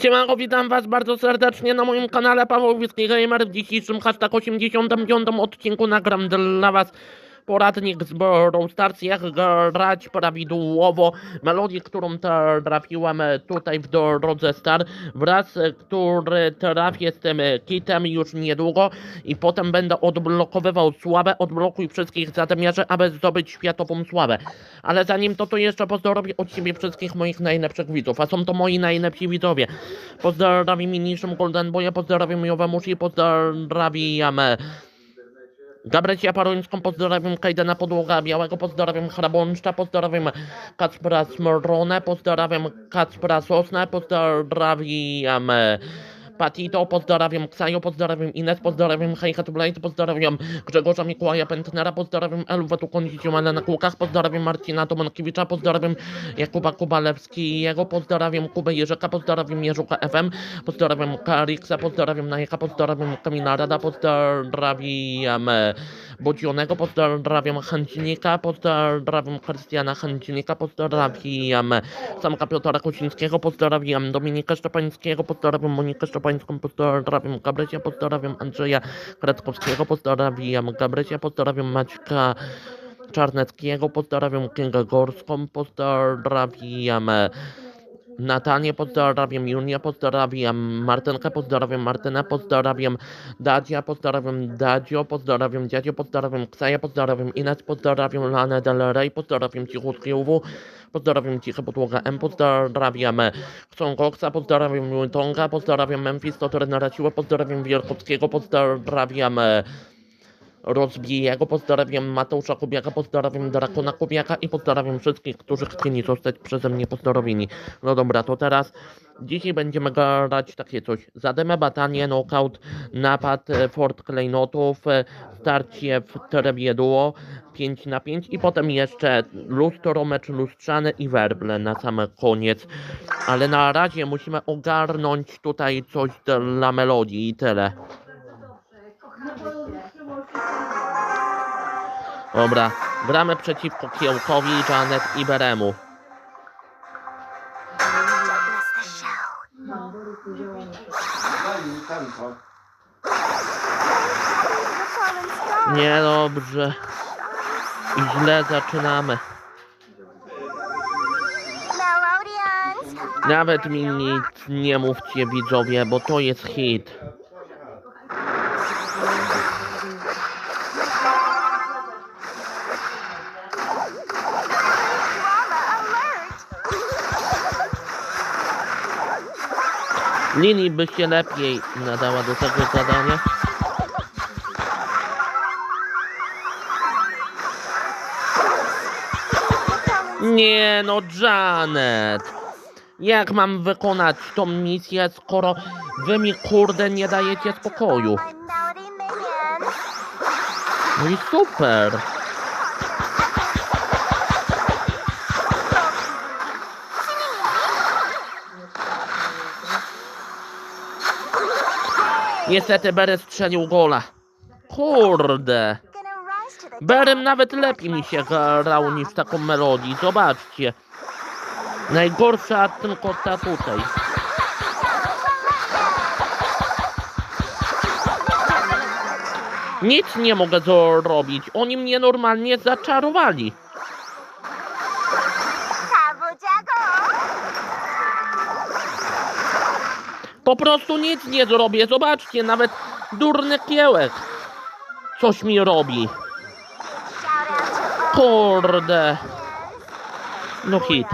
Siemanko, witam was bardzo serdecznie na moim kanale Paweł Wiejski Gamer. W dzisiejszym hashtag 85 odcinku nagram dla was poradnik z Brawl Stars, jak grać prawidłowo. Melodię, którą trafiłem tutaj w drodze Star, wraz, który trafię z tym kitem już niedługo i potem będę odblokowywał sławę. Odblokuj wszystkich zadymiarzy, aby zdobyć światową sławę. Ale zanim to, to jeszcze pozdrowię od siebie wszystkich moich najlepszych widzów, a są to moi najlepsi widzowie. Pozdrawiam niższym Golden Boya, pozdrawiam Jowe Musi, pozdrawiam Gabrysia Parońską, pozdrawiam Kajdena Podłoga Białego, pozdrawiam Hrabąszcza, pozdrawiam Kacpra Smronę, pozdrawiam Kacpra Sosnę, pozdrawiam Patito, pozdrawiam Ksajo, pozdrawiam Ines, pozdrawiam Heihat Blade, pozdrawiam Grzegorza Mikołaja Pentnera, pozdrawiam Elwę Tukondziciu na Kłukach, pozdrawiam Marcina Tomankiewicza, pozdrawiam Jakuba Kubalewskiego, pozdrawiam Kubę Jerzeka, pozdrawiam Jerzuka FM, pozdrawiam Kariksa, pozdrawiam Najeka, pozdrawiam Kamila Rada, pozdrawiam Bodzionego, pozdrawiam Chęcinika, pozdrawiam Krystiana Chęcinika, pozdrawiam Samka Piotra Kocińskiego, pozdrawiam Dominika Szczepańskiego, pozdrawiam Monikę Szczepańską, pozdrawiam Gabrysia, pozdrawiam Andrzeja Kratkowskiego, pozdrawiam Gabrysia, pozdrawiam Maćka Czarneckiego, pozdrawiam Kingę Gorską, pozdrawiam e, Natalię, pozdrawiam Junię, pozdrawiam Martynkę, pozdrawiam Martynę, pozdrawiam Dadzia, pozdrawiam Dadzio, pozdrawiam Dziadzio, pozdrawiam Ksaja, pozdrawiam Ines, pozdrawiam Lanę Del Rey, pozdrawiam Cichutki UW, pozdrawiam Ciche Podłoga M, pozdrawiam Chcą Koksa, pozdrawiam Lutonga, pozdrawiam Memphis, to trenera siłę, pozdrawiam Wielkowskiego, pozdrawiam e, Rozbijego, pozdrawiam Mateusza Kubiaka, pozdrawiam Drakona Kubiaka i pozdrawiam wszystkich, którzy chcieli zostać przeze mnie pozdrowieni. No dobra, to teraz dzisiaj będziemy grać takie coś. Zadymę batanie, knockout, napad, e, fort klejnotów, e, starcie w trybie duo 5 na 5 i potem jeszcze lustro, mecz lustrzany i werble na sam koniec. Ale na razie musimy ogarnąć tutaj coś dla melodii i tyle. Dobra, gramy przeciwko Kiełkowi, Janet i Beremu. Niedobrze. I źle zaczynamy. Nawet mi nic nie mówcie widzowie, bo to jest hit. Lili by się lepiej nadała do tego zadania. Nie no, Janet! Jak mam wykonać tą misję, skoro wy mi kurde nie dajecie spokoju? No i super! Niestety Berry strzelił gola. Kurde! Berem nawet lepiej mi się grał niż taką melodii. Zobaczcie. Najgorsza tylko ta tutaj. Nic nie mogę zrobić. Oni mnie normalnie zaczarowali. Po prostu nic nie zrobię. Zobaczcie, nawet durny kiełek coś mi robi. Kurde. No hit.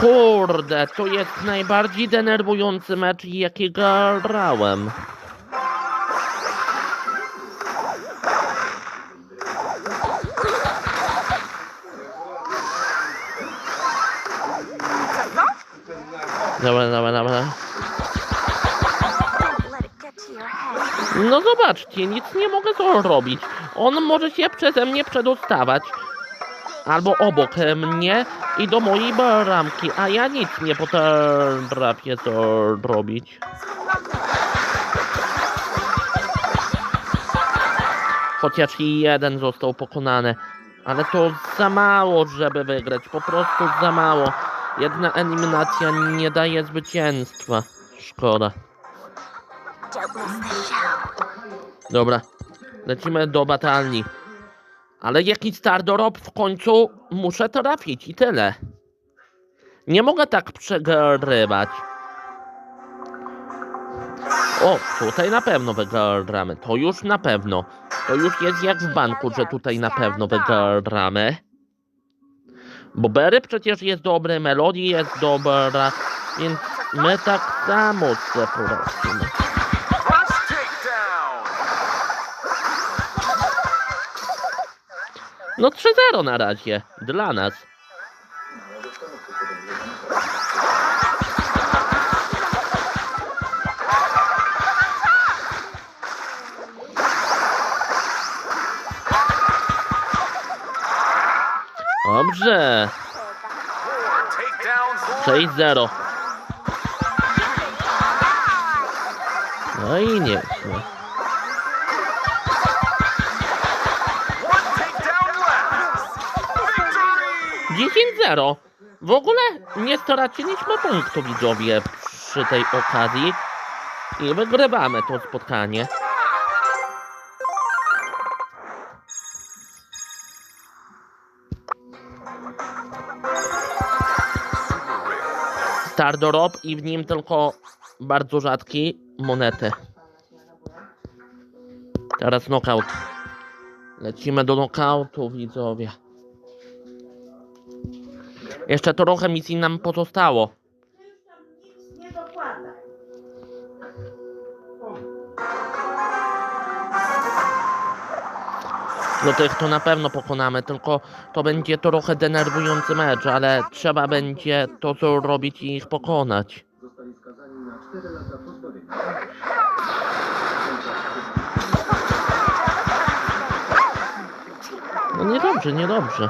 Kurde, to jest najbardziej denerwujący mecz, jaki grałem. Dobra, dobra, dobra. No zobaczcie, nic nie mogę zrobić. On może się przeze mnie przedostawać. Albo obok mnie i do mojej bramki, a ja nic nie potrafię zrobić. Chociaż jeden został pokonany. Ale to za mało, żeby wygrać. Po prostu za mało. Jedna eliminacja nie daje zwycięstwa. Szkoda. Dobra. Lecimy do batalni. Ale jaki stardorop w końcu muszę trafić i tyle. Nie mogę tak przegrywać. O, tutaj na pewno wygramy. To już na pewno. To już jest jak w banku, że tutaj na pewno wygramy. Bo Berry przecież jest dobry, Melody jest dobra, więc my tak samo przeprowadzimy. Rush takedown. No 3-0 na razie, dla nas. Dobrze, Takedown. 6-0. No i nie. Victory. 10-0. W ogóle nie straciliśmy punktu widzowie przy tej okazji. I wygrywamy to spotkanie. Stardorop i w nim tylko bardzo rzadki monety. Teraz knockout. Lecimy do knockoutu widzowie. Jeszcze trochę misji nam pozostało. No tych to na pewno pokonamy, tylko to będzie trochę denerwujący mecz, ale trzeba będzie to zrobić i ich pokonać. No niedobrze, niedobrze.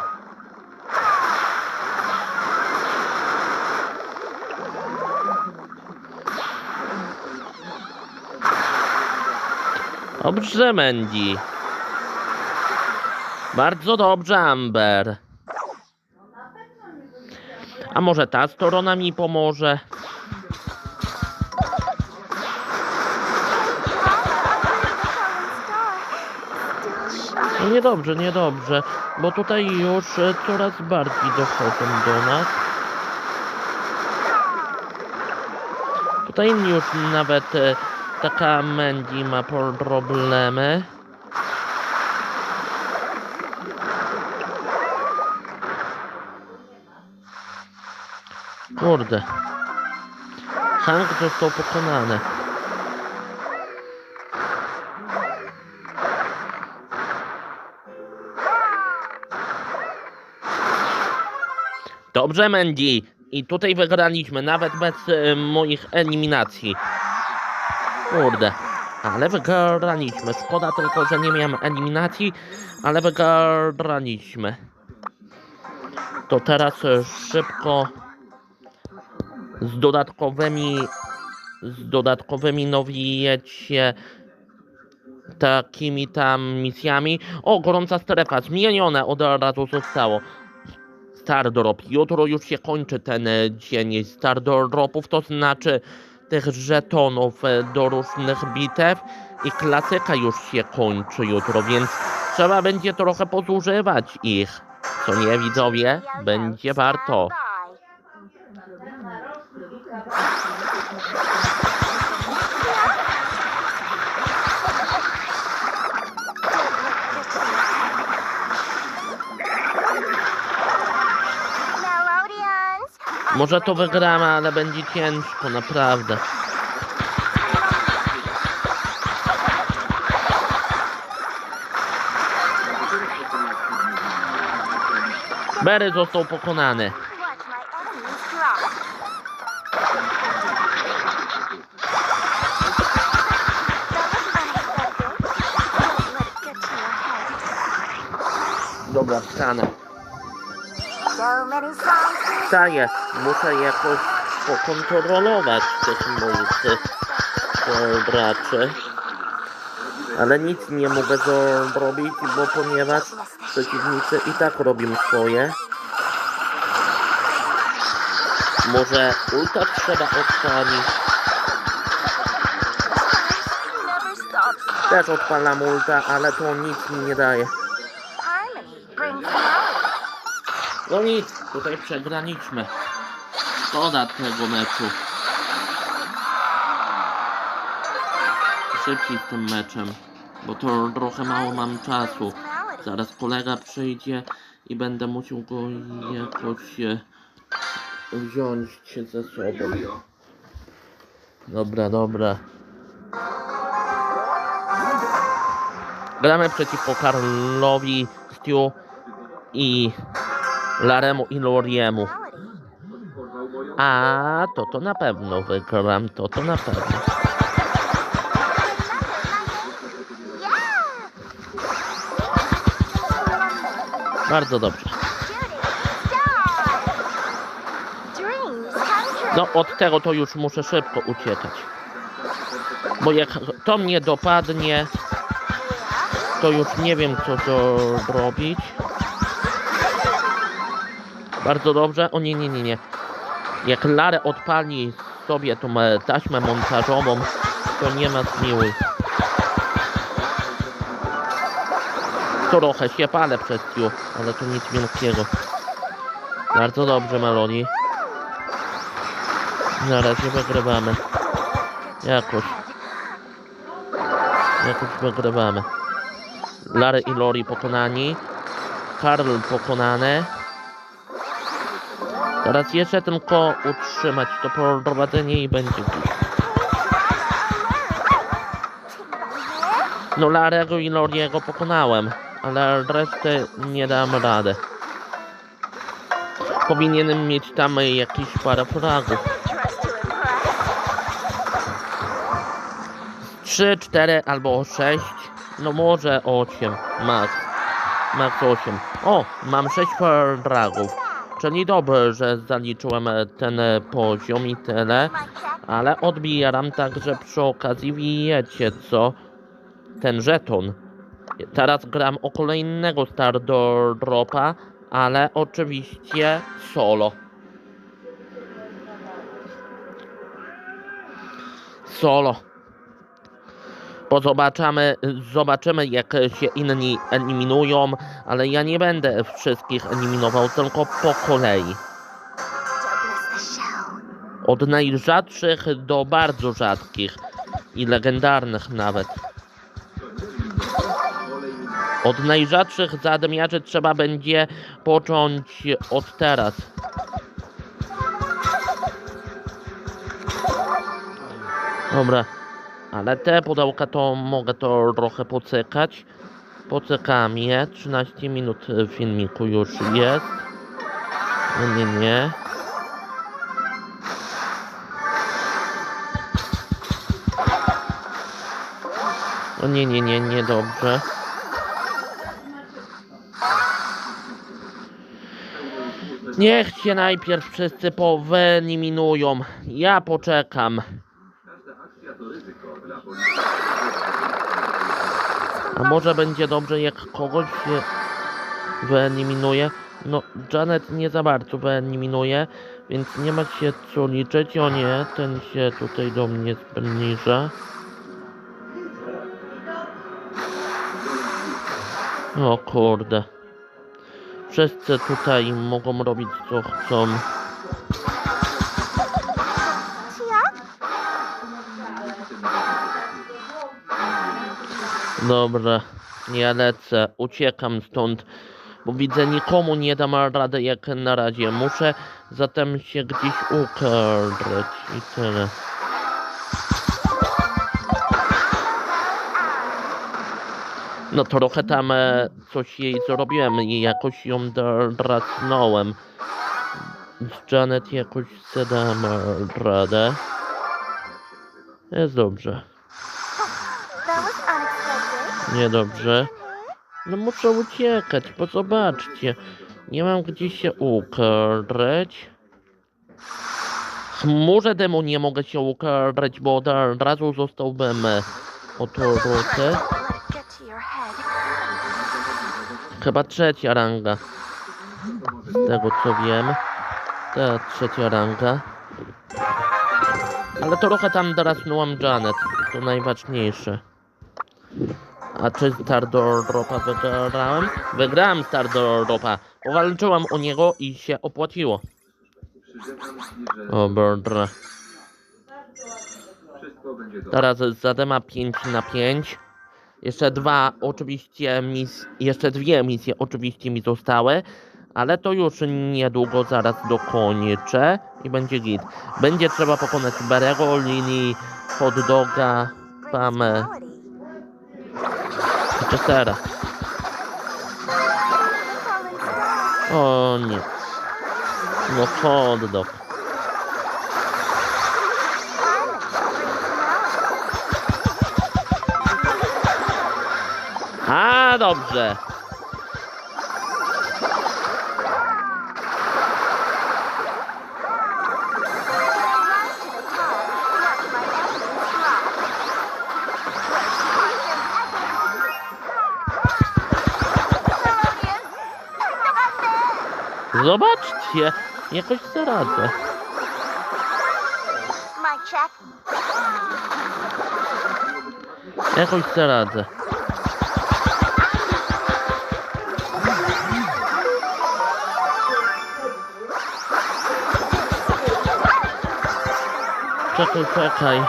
Dobrze, Mandy. Bardzo dobrze, Amber. A może ta strona mi pomoże? No niedobrze, niedobrze, bo tutaj już coraz bardziej dochodzą do nas. Tutaj już nawet e, taka Mandy ma problemy. Kurde. Hank został pokonany. Dobrze, Mandy. I tutaj wygraliśmy, nawet bez e, moich eliminacji. Kurde. Ale wygraliśmy. Szkoda tylko, że nie miałem eliminacji, ale wygraliśmy. To teraz e, szybko z dodatkowymi z dodatkowymi no wiecie takimi tam misjami. O, gorąca strefa, zmienione od razu zostało. Stardrop. Jutro już się kończy ten e, dzień Stardropów, to znaczy tych żetonów e, do różnych bitew i klasyka już się kończy jutro, więc trzeba będzie trochę pozużywać ich. Co nie widzowie? Będzie warto. Może to wygramy, ale będzie ciężko, naprawdę. Berry został pokonany. To Wstaję. Muszę jakoś pokontrolować tych moich graczy. Ale nic nie mogę zrobić, bo ponieważ przeciwnicy i tak robią swoje. Może ulta trzeba odpalić. Też odpalam ulta, ale to nic mi nie daje. No nic, tutaj przegraliśmy. Szkoda tego meczu. Szybciej z tym meczem, bo to trochę mało mam czasu. Zaraz kolega przyjdzie i będę musiał go jakoś e, wziąć ze sobą. Dobra, dobra. Gramy przeciwko Karlowi, Stu i Laremu i Loriemu. A to to na pewno wygram, to to na pewno. Bardzo dobrze. No od tego to już muszę szybko uciekać. Bo jak to mnie dopadnie, to już nie wiem co to robić. Bardzo dobrze. O nie, nie, nie, nie. Jak Larę odpali sobie tą e, taśmę montażową, to nie ma zmiłuj. Trochę się palę przez Q, ale to nic wielkiego. Bardzo dobrze, Meloni. Na razie wygrywamy. Jakoś. Jakoś wygrywamy. Lary i Lori pokonani. Karl pokonany. Teraz jeszcze tylko utrzymać to prowadzenie i będzie git. No Larego i Loriego pokonałem, ale resztę nie dam rady. Powinienem mieć tam jakieś parę fragów. Trust to impress. 3, 4 albo 6, no może 8, max. Max 8. O, mam 6 fragów. Czyli dobrze, że zaliczyłem ten poziom i tyle. Ale odbieram także przy okazji, wiecie co? Ten żeton. Teraz gram o kolejnego Star Dropa, ale oczywiście solo. Solo. Bo zobaczymy, zobaczymy jak się inni eliminują, ale ja nie będę wszystkich eliminował, tylko po kolei. Od najrzadszych do bardzo rzadkich i legendarnych nawet. Od najrzadszych zadmiarzy trzeba będzie począć od teraz. Dobra, ale te pudełka to mogę to trochę pocykać. Pocykam je. 13 minut filmiku już jest. Nie, nie, nie. O nie, nie, nie, nie dobrze. Niech się najpierw wszyscy powyeliminują. Ja poczekam. A może będzie dobrze, jak kogoś się wyeliminuje? No, Janet nie za bardzo wyeliminuje, więc nie ma się co liczyć. O nie, ten się tutaj do mnie zbliża. O kurde. Wszyscy tutaj mogą robić co chcą. Dobra, ja lecę, uciekam stąd, bo widzę nikomu nie dam rady jak na razie. Muszę zatem się gdzieś ukryć i tyle. No trochę tam e, coś jej zrobiłem i jakoś ją drasnąłem. Z Janet jakoś sobie dam radę. Jest dobrze. Niedobrze. No muszę uciekać, bo zobaczcie. Nie mam gdzie się ukryć. Chmurze demu nie mogę się ukryć, bo od razu zostałbym to head. Chyba trzecia ranga. Z tego co wiem. Ta trzecia ranga. Ale trochę tam drasnąłam Janet. To najważniejsze. A czy Star Dropa wygrałem? Wygrałem Star Dropa. Powalczyłam o niego i się opłaciło. O brdra. Teraz zadema 5 na 5. Jeszcze dwa oczywiście mis, jeszcze dwie misje oczywiście mi zostały, ale to już niedługo zaraz dokończę i będzie git. Będzie trzeba pokonać Berego, Lini, Hot Doga, Pamę Falling star. O nie. No Hot Dog. A dobrze. Zobaczcie. Jakoś zaradzę. Jakoś zaradzę. Czekaj, czekaj.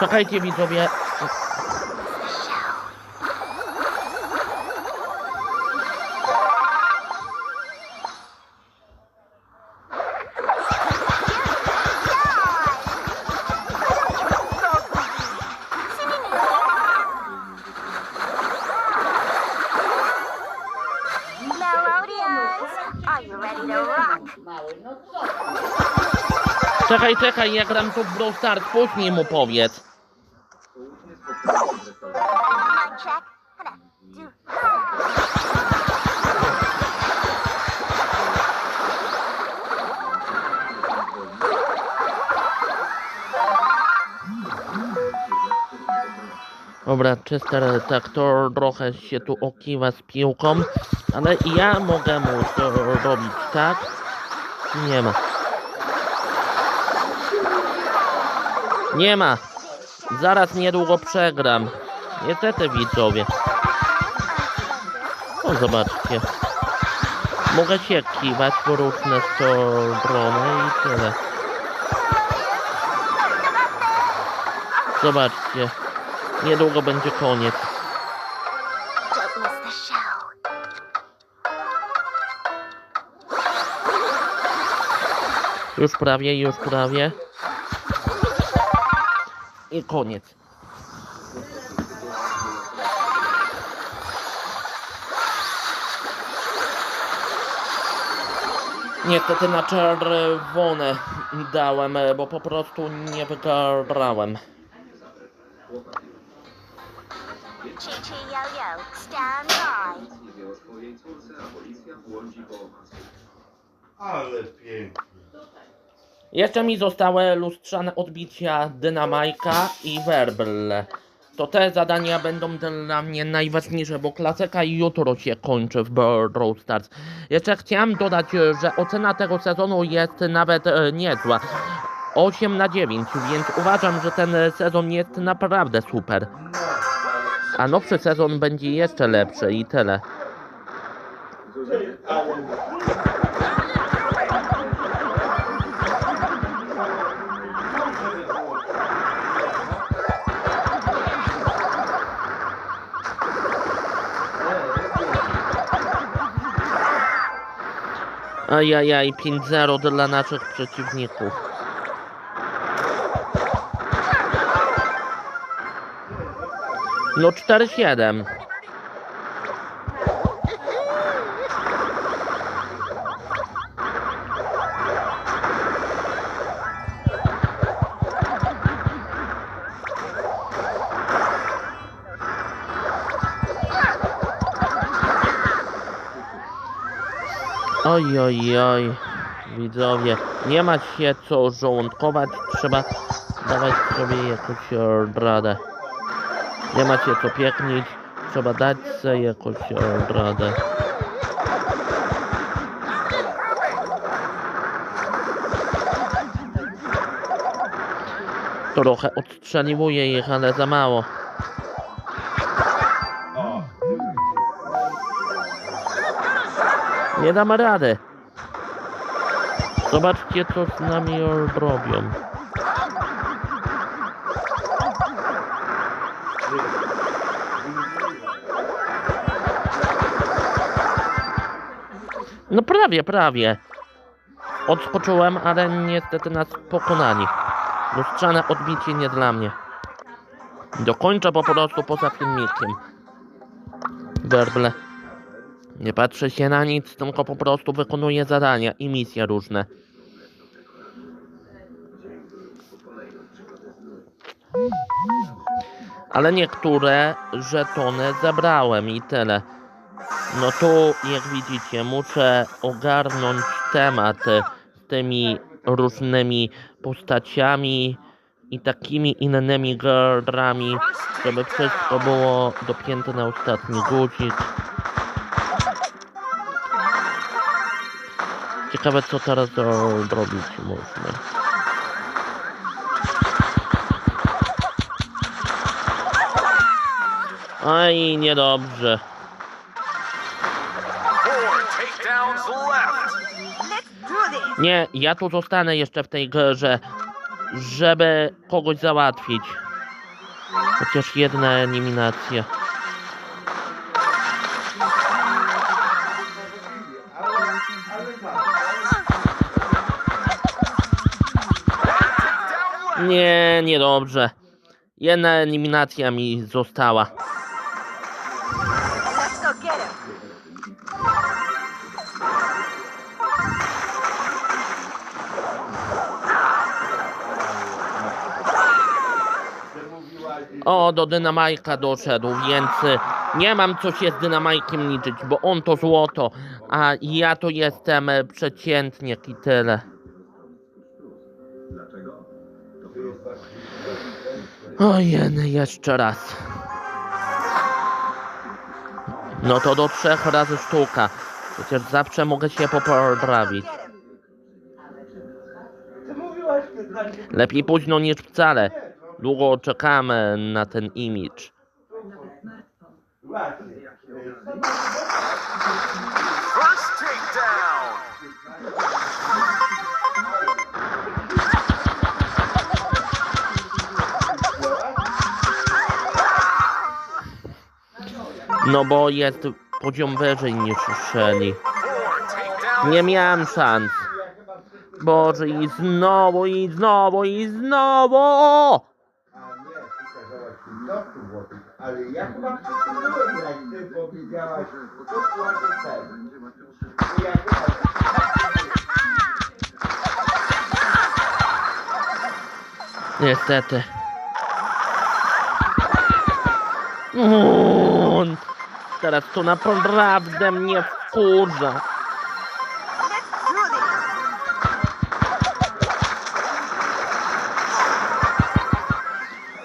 Czekajcie widzowie. Czekaj, czekaj, ja gram tu w Brawl Stars, później mu powiedz. Dobra, Chester tak to trochę się tu okiwa z piłką, ale ja mogę mu to robić, tak? Nie ma. Nie ma. Zaraz niedługo przegram. Niestety widzowie. O, zobaczcie. Mogę się kiwać po różne strony i tyle. Zobaczcie. Niedługo będzie koniec. Już prawie, już prawie. I koniec. Niestety na czerwone dałem, bo po prostu nie wygrałem. Stand by. Ale pięknie. Jeszcze mi zostały lustrzane odbicia Dynamajka i Werble. To te zadania będą dla mnie najważniejsze, bo klasyka jutro się kończy w Brawl Stars. Jeszcze chciałem dodać, że ocena tego sezonu jest nawet e, niezła. 8 na 9, więc uważam, że ten sezon jest naprawdę super. A nowszy sezon będzie jeszcze lepszy i tyle. Ajajaj, 5-0 dla naszych przeciwników. No 4-7. Oj, oj, oj, widzowie, nie ma się co żołądkować, trzeba dawać sobie jakąś radę. Nie macie co pieknić, trzeba dać sobie jakąś radę. Trochę odstrzeliwuję ich, ale za mało. Nie damy rady. Zobaczcie, co z nami robią. No prawie, prawie. Odskoczyłem, ale niestety nas pokonali. Lustrzane odbicie nie dla mnie. Dokończę po prostu poza filmikiem. Werble. Nie patrzę się na nic, tylko po prostu wykonuję zadania i misje różne. Ale niektóre żetony zabrałem i tyle. No tu, jak widzicie, muszę ogarnąć temat z tymi różnymi postaciami i takimi innymi grami, żeby wszystko było dopięte na ostatni guzik. Ciekawe co teraz zrobić można. Aj, niedobrze. Nie, ja tu zostanę jeszcze w tej grze, żeby kogoś załatwić. Chociaż jedna eliminacja. Nie, niedobrze. Jedna eliminacja mi została. O, do dynamajka doszedł, więc y, nie mam co się z dynamajkiem liczyć, bo on to złoto, a ja to jestem y, przeciętniak i tyle. Ojej, jeszcze raz. No to do trzech razy sztuka. Przecież zawsze mogę się poprawić. Lepiej późno niż wcale. Długo czekamy na ten imidż. No bo jest poziom wyżej niż takedowns. Nie miałem szans. Boże, i znowu, i znowu, i znowu! Ale ja chyba powiedziałaś, chyba... Niestety. Uuu, teraz to naprawdę mnie wkurza.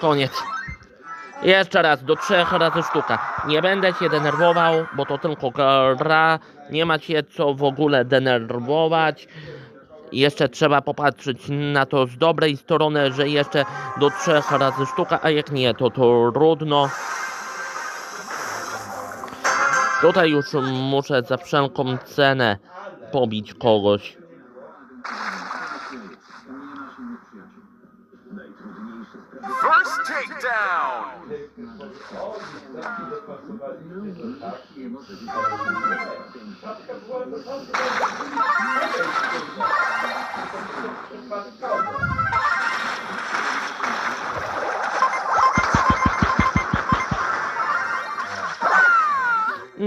Koniec. Jeszcze raz, do trzech razy sztuka. Nie będę się denerwował, bo to tylko gra. Nie ma się co w ogóle denerwować. Jeszcze trzeba popatrzeć na to z dobrej strony, że jeszcze do trzech razy sztuka, a jak nie, to trudno. Tutaj już muszę za wszelką cenę pobić kogoś.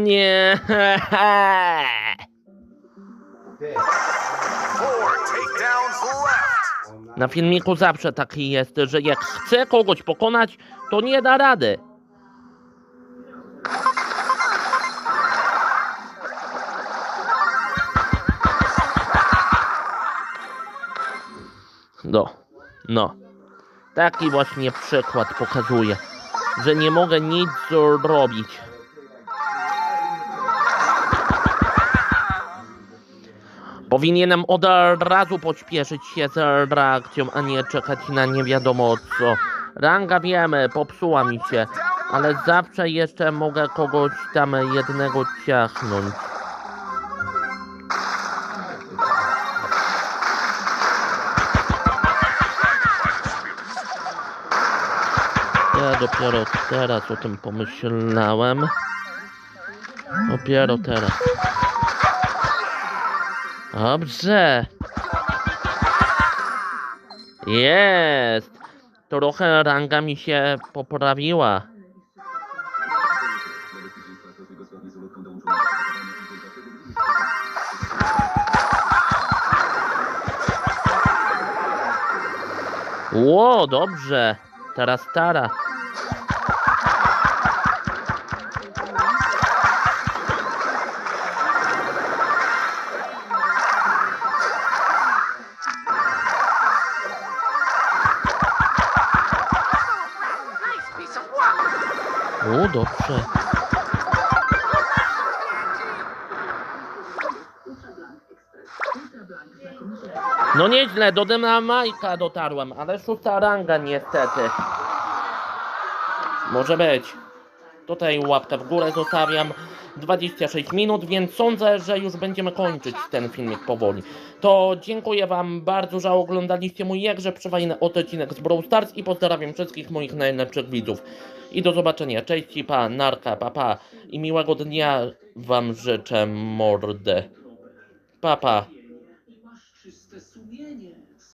Nie. Na filmiku zawsze taki jest, że jak chce kogoś pokonać, to nie da rady. No, no. Taki właśnie przykład pokazuje, że nie mogę nic zrobić. Powinienem od razu pośpieszyć się z reakcją, a nie czekać na nie wiadomo co. Ranga wiemy, popsuła mi się, ale zawsze jeszcze mogę kogoś tam jednego ciachnąć. Ja dopiero teraz o tym pomyślałem. Dopiero teraz. Dobrze. Jest. Trochę ranga mi się poprawiła. Ło, dobrze. Teraz stara. O, dobrze. No nieźle, do Dynamajka dotarłem, ale szósta ranga niestety. Może być. Tutaj łapkę w górę zostawiam. 26 minut, więc sądzę, że już będziemy kończyć ten filmik powoli. To dziękuję Wam bardzo, że oglądaliście mój jakże przewajny odcinek z Brawl Stars i pozdrawiam wszystkich moich najlepszych widzów. I do zobaczenia. Cześć i pa, narka, pa, pa. I miłego dnia Wam życzę mordę. Pa, pa.